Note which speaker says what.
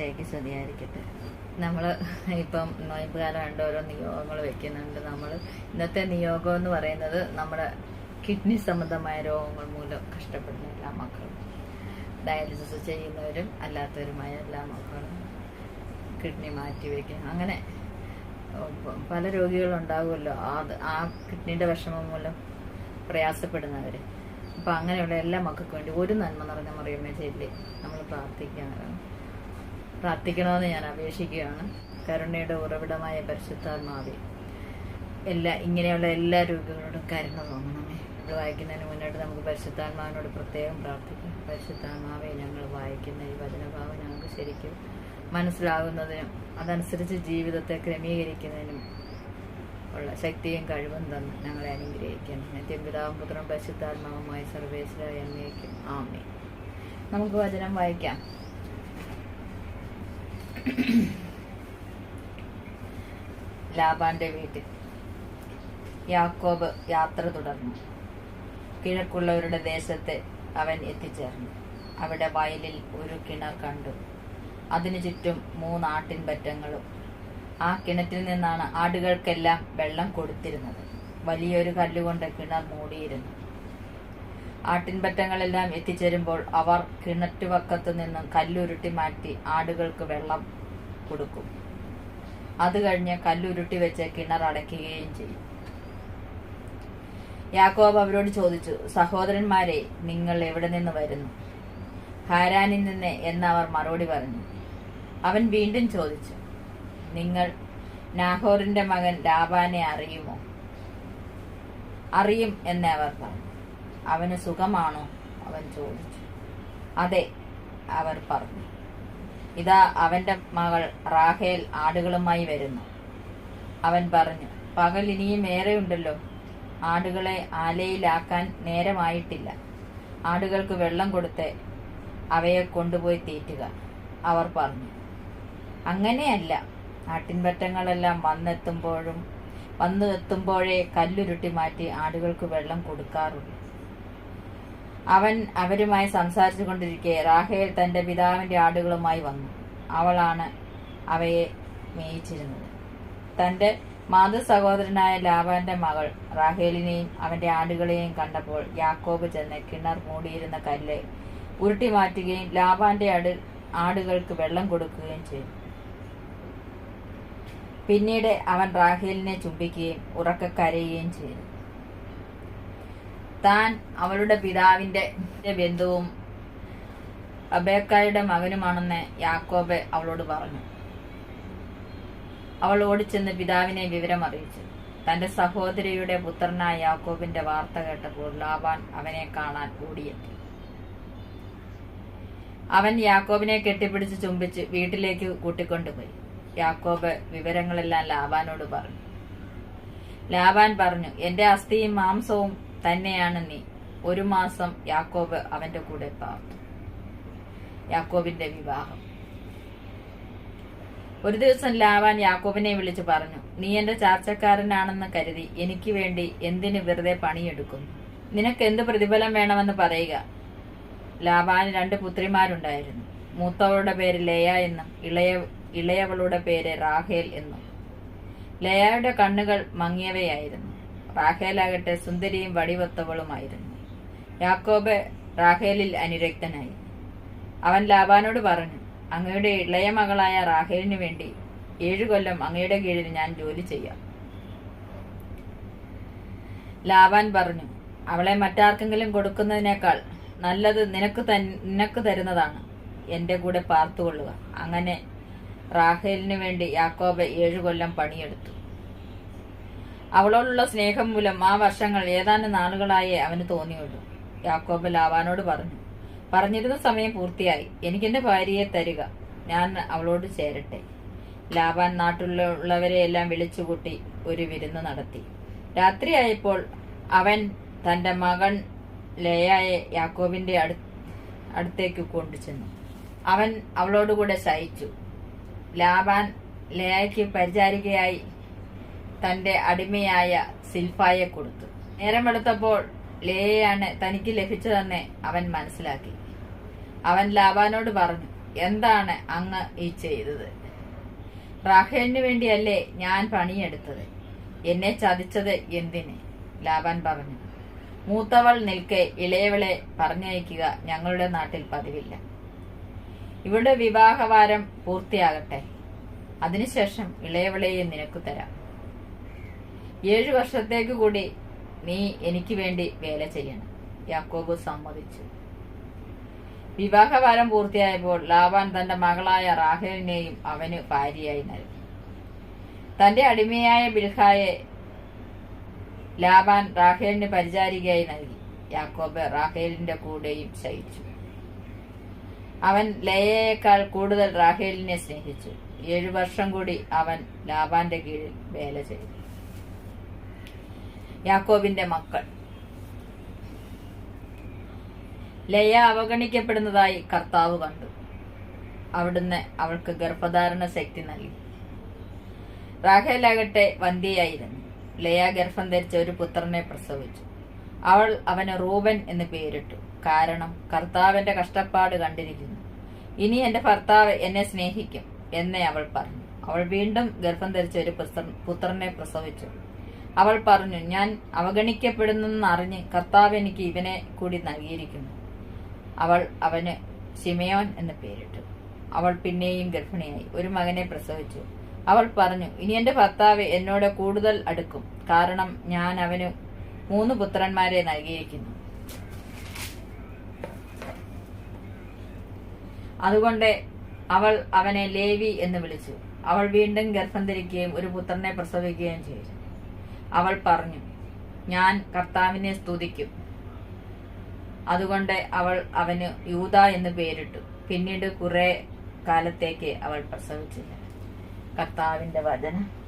Speaker 1: ഈശോയ്ക്ക് സ്തുതിയായിരിക്കട്ടെ നമ്മൾ ഇപ്പം നോയമ്പ് കാലമായിട്ട് ഓരോ നിയോഗങ്ങൾ വെക്കുന്നുണ്ട്. നമ്മൾ ഇന്നത്തെ നിയോഗം എന്ന് പറയുന്നത് നമ്മുടെ കിഡ്നി സംബന്ധമായ രോഗങ്ങൾ മൂലം കഷ്ടപ്പെടുന്ന എല്ലാ മക്കളും. ഡയാലിസിസ് ചെയ്യുന്നവരും അല്ലാത്തവരുമായ എല്ലാ മക്കളും കിഡ്നി മാറ്റി വയ്ക്കുക അങ്ങനെ പല രോഗികളുണ്ടാകുമല്ലോ അത് ആ കിഡ്നിയുടെ വിഷമം മൂലം പ്രയാസപ്പെടുന്നവർ അപ്പം അങ്ങനെയുള്ള എല്ലാ മക്കൾക്കും വേണ്ടി ഒരു നന്മ നിറഞ്ഞ മറിയമ്മേ ചെല്ലി നമ്മൾ പ്രാർത്ഥിക്കുകയാണ്. പ്രാർത്ഥിക്കണമെന്ന് ഞാൻ അപേക്ഷിക്കുകയാണ്. കരുണയുടെ ഉറവിടമായ പരിശുദ്ധാത്മാവി എല്ലാ ഇങ്ങനെയുള്ള എല്ലാ രോഗികളോടും കരുണ തോന്നണമേ. ഇത് വായിക്കുന്നതിന് മുന്നോട്ട് നമുക്ക് പരിശുദ്ധാത്മാവിനോട് പ്രത്യേകം പ്രാർത്ഥിക്കാം. പരിശുദ്ധാത്മാവെ ഞങ്ങൾ വായിക്കുന്ന ഈ വചനഭാവം ഞങ്ങൾക്ക് ശരിക്കും മനസ്സിലാകുന്നതിനും അതനുസരിച്ച് ജീവിതത്തെ ക്രമീകരിക്കുന്നതിനും ഉള്ള ശക്തിയും കഴിവും തന്ന് ഞങ്ങളെ അനുഗ്രഹിക്കണം നിത്യം പിതാവും പുത്രം പരിശുദ്ധാത്മാവുമായി സർവേശ്വര എന്നേക്കും ആമേ നമുക്ക് വചനം വായിക്കാം. ലാബാന്റെ വീട്ടിൽ യാക്കോബ് യാത്ര തുടർന്നു. കിഴക്കുള്ളവരുടെ ദേശത്ത് അവൻ എത്തിച്ചേർന്നു. അവിടെ വയലിൽ ഒരു കിണർ കണ്ടു. അതിനു ചുറ്റും മൂന്നാട്ടിൻ പറ്റങ്ങളും. ആ കിണറ്റിൽ നിന്നാണ് ആടുകൾക്കെല്ലാം വെള്ളം കൊടുത്തിരുന്നത്. വലിയൊരു കല്ലുകൊണ്ട് കിണർ മൂടിയിരുന്നു. ആട്ടിൻപറ്റങ്ങളെല്ലാം എത്തിച്ചേരുമ്പോൾ അവർ കിണറ്റുവക്കത്തു നിന്നും കല്ലുരുട്ടി മാറ്റി ആടുകൾക്ക് വെള്ളം കൊടുക്കും. അത് കഴിഞ്ഞ് കല്ലുരുട്ടി വെച്ച് കിണർ അടയ്ക്കുകയും ചെയ്യും. യാക്കോബ് അവരോട് ചോദിച്ചു സഹോദരന്മാരെ നിങ്ങൾ എവിടെ നിന്ന് വരുന്നു? ഹാരാനിൽ നിന്ന് എന്ന് അവർ മറുപടി പറഞ്ഞു. അവൻ വീണ്ടും ചോദിച്ചു നിങ്ങൾ നാഹോറിന്റെ മകൻ രാബാനെ അറിയുമോ? അറിയും എന്ന് അവർ പറഞ്ഞു. അവന് സുഖമാണോ? അവൻ ചോദിച്ചു. അതെ അവർ പറഞ്ഞു. ഇതാ അവന്റെ മകൾ റാഹേൽ ആടുകളുമായി വരുന്നു. അവൻ പറഞ്ഞു പകൽ ഇനിയും ഏറെയുണ്ടല്ലോ. ആടുകളെ ആലയിലാക്കാൻ നേരമായിട്ടില്ല. ആടുകൾക്ക് വെള്ളം കൊടുത്ത് അവയെ കൊണ്ടുപോയി തീറ്റുക. അവർ പറഞ്ഞു അങ്ങനെയല്ല. ആട്ടിൻപറ്റങ്ങളെല്ലാം വന്നെത്തുമ്പോഴും വന്നു എത്തുമ്പോഴേ കല്ലുരുട്ടി മാറ്റി ആടുകൾക്ക് വെള്ളം കൊടുക്കാറുള്ളൂ. അവൻ അവരുമായി സംസാരിച്ചു കൊണ്ടിരിക്കെ റാഹേൽ തന്റെ പിതാവിന്റെ ആടുകളുമായി വന്നു. അവളാണ് അവയെ മേയിച്ചിരുന്നത്. തന്റെ മാതൃ സഹോദരനായ ലാബാന്റെ മകൾ റാഹേലിനെയും അവന്റെ ആടുകളെയും കണ്ടപ്പോൾ യാക്കോബ് ചെന്ന് കിണർ മൂടിയിരുന്ന കല്ല് ഉരുട്ടി മാറ്റുകയും ലാബാന്റെ ആട് ആടുകൾക്ക് വെള്ളം കൊടുക്കുകയും ചെയ്തു. പിന്നീട് അവൻ റാഹേലിനെ ചുംബിക്കുകയും ഉറക്കക്കരയുകയും ചെയ്തു. താൻ അവളുടെ പിതാവിന്റെ ബന്ധുവും അബേക്കായുടെ മകനുമാണെന്ന് യാക്കോബ് അവളോട് പറഞ്ഞു. അവൾ ഓടിച്ചെന്ന് പിതാവിനെ വിവരം അറിയിച്ചു തന്റെ സഹോദരിയുടെ പുത്രനായ യാക്കോബിന്റെ വാർത്ത കേട്ടപ്പോൾ ലാബാൻ അവനെ കാണാൻ ഓടിയെത്തി. അവൻ യാക്കോബിനെ കെട്ടിപ്പിടിച്ച് ചുംബിച്ച് വീട്ടിലേക്ക് കൂട്ടിക്കൊണ്ടുപോയി. യാക്കോബ് വിവരങ്ങളെല്ലാം ലാബാനോട് പറഞ്ഞു. ലാബാൻ പറഞ്ഞു എന്റെ അസ്ഥിയും മാംസവും തന്നെയാണ് നീ. ഒരു മാസം യാക്കോബ് അവന്റെ കൂടെ പാർത്തു. യാക്കോബിന്റെ വിവാഹം. ഒരു ദിവസം ലാവാൻ യാക്കോബിനെ വിളിച്ചു പറഞ്ഞു നീ എന്റെ ചാർച്ചക്കാരനാണെന്ന് കരുതി എനിക്ക് വേണ്ടി എന്തിന് വെറുതെ പണിയെടുക്കുന്നു? നിനക്ക് എന്ത് പ്രതിഫലം വേണമെന്ന് പറയുക? ലാവാൻ രണ്ട് പുത്രിമാരുണ്ടായിരുന്നു. മൂത്തവളുടെ പേര് ലേയ എന്നും ഇളയ ഇളയവളുടെ പേര് റാഹേൽ എന്നും. ലയായുടെ കണ്ണുകൾ മങ്ങിയവയായിരുന്നു. റാഹേലാകട്ടെ സുന്ദരിയും വടിവത്തവളുമായിരുന്നു. യാക്കോബ് റാഹേലിൽ അനുരക്തനായി. അവൻ ലാബാനോട് പറഞ്ഞു അങ്ങയുടെ ഇളയ മകളായ റാഹേലിനു വേണ്ടി ഏഴു കൊല്ലം അങ്ങയുടെ കീഴിൽ ഞാൻ ജോലി ചെയ്യാം. ലാബാൻ പറഞ്ഞു അവളെ മറ്റാർക്കെങ്കിലും കൊടുക്കുന്നതിനേക്കാൾ നല്ലത് നിനക്ക് നിനക്ക് തരുന്നതാണ്. എന്റെ കൂടെ പാർത്തുകൊള്ളുക. അങ്ങനെ റാഹേലിനു വേണ്ടി യാക്കോബ് ഏഴു കൊല്ലം പണിയെടുത്തു. അവളോടുള്ള സ്നേഹം മൂലം ആ വർഷങ്ങൾ ഏതാനും നാളുകളായേ അവന് തോന്നിയുള്ളൂ. യാക്കോബ് ലാവാനോട് പറഞ്ഞു പറഞ്ഞിരുന്ന സമയം പൂർത്തിയായി. എനിക്കെന്റെ ഭാര്യയെ തരിക. ഞാൻ അവളോട് ചേരട്ടെ. ലാബാൻ നാട്ടിലുള്ളവരെയെല്ലാം വിളിച്ചുകൂട്ടി ഒരു വിരുന്ന് നടത്തി. രാത്രിയായപ്പോൾ അവൻ തന്റെ മകൻ ലേയായെ യാക്കോബിന്റെ അടു അടുത്തേക്ക് കൊണ്ടുചെന്നു. അവൻ അവളോടുകൂടെ ശയിച്ചു. ലാബാൻ ലേയയ്ക്ക് പരിചാരികയായി തന്റെ അടിമയായ സിൽഫായെ കൊടുത്തു. നേരം വെളുത്തപ്പോൾ ലേയാണ് തനിക്ക് ലഭിച്ചതെന്ന് അവൻ മനസ്സിലാക്കി. അവൻ ലാബാനോട് പറഞ്ഞു എന്താണ് അങ്ങ് ഈ ചെയ്തത്? റാഹേലിന് വേണ്ടിയല്ലേ ഞാൻ പണിയെടുത്തത്? എന്നെ ചതിച്ചത് എന്തിന്? ലാബാൻ പറഞ്ഞു മൂത്തവൾ നിൽക്കെ ഇളയവളെ പറഞ്ഞയക്കുക ഞങ്ങളുടെ നാട്ടിൽ പതിവില്ല. ഇവിടെ വിവാഹവാരം പൂർത്തിയാകട്ടെ. അതിനുശേഷം ഇളയവളെയും നിനക്കു തരാം. ഏഴു വർഷത്തേക്ക് കൂടി നീ എനിക്ക് വേണ്ടി വേല ചെയ്യണം. യാക്കോബ് സമ്മതിച്ചു. വിവാഹകാലം പൂർത്തിയായപ്പോൾ ലാബാൻ തന്റെ മകളായ റാഹേലിനെയും അവന് ഭാര്യയായി നൽകി. തന്റെ അടിമയായ ബിൽഹായെ ലാബാൻ റാഹേലിന് പരിചാരികയായി നൽകി. യാക്കോബ് റാഹേലിന്റെ കൂടെയും ശയിച്ചു. അവൻ ലയയേക്കാൾ കൂടുതൽ റാഹേലിനെ സ്നേഹിച്ചു. ഏഴു വർഷം കൂടി അവൻ ലാബാന്റെ കീഴിൽ വേല ചെയ്തു. യാക്കോബിന്റെ മക്കൾ. ലയ അവഗണിക്കപ്പെടുന്നതായി കർത്താവ് കണ്ടു. അവിടുന്ന് അവൾക്ക് ഗർഭധാരണ ശക്തി നൽകി. റാഖേലാകട്ടെ വന്ധ്യയായിരുന്നു. ലയ ഗർഭം ധരിച്ച ഒരു പുത്രനെ പ്രസവിച്ചു. അവൾ അവന് റൂബൻ എന്ന് പേരിട്ടു. കാരണം കർത്താവിന്റെ കഷ്ടപ്പാട് കണ്ടിരിക്കുന്നു. ഇനി എന്റെ ഭർത്താവ് എന്നെ സ്നേഹിക്കും എന്നേ അവൾ പറഞ്ഞു. അവൾ വീണ്ടും ഗർഭം ധരിച്ച ഒരു പുത്രനെ പ്രസവിച്ചു. അവൾ പറഞ്ഞു ഞാൻ അവഗണിക്കപ്പെടുന്നെന്നറിഞ്ഞ് കർത്താവ് എനിക്ക് ഇവനെ കൂടി നൽകിയിരിക്കുന്നു. അവൾ അവന് ശിമയോൻ എന്ന് പേരിട്ടു. അവൾ പിന്നെയും ഗർഭിണിയായി. ഒരു മകനെ പ്രസവിച്ചു. അവൾ പറഞ്ഞു ഇനി എന്റെ ഭർത്താവ് എന്നോട് കൂടുതൽ അടുക്കും. കാരണം ഞാൻ അവന് മൂന്ന് പുത്രന്മാരെ നൽകിയിരിക്കുന്നു. അതുകൊണ്ട് അവൾ അവനെ ലേവി എന്ന് വിളിച്ചു. അവൾ വീണ്ടും ഗർഭം ധരിക്കുകയും ഒരു പുത്രനെ പ്രസവിക്കുകയും ചെയ്തു. അവൾ പറഞ്ഞു ഞാൻ കർത്താവിനെ സ്തുതിക്കും. അതുകൊണ്ട് അവൾ അവന് യൂത എന്ന് പേരിട്ടു. പിന്നീട് കുറെ കാലത്തേക്ക് അവൾ പ്രസവിച്ചില്ല. കർത്താവിന്റെ വചനം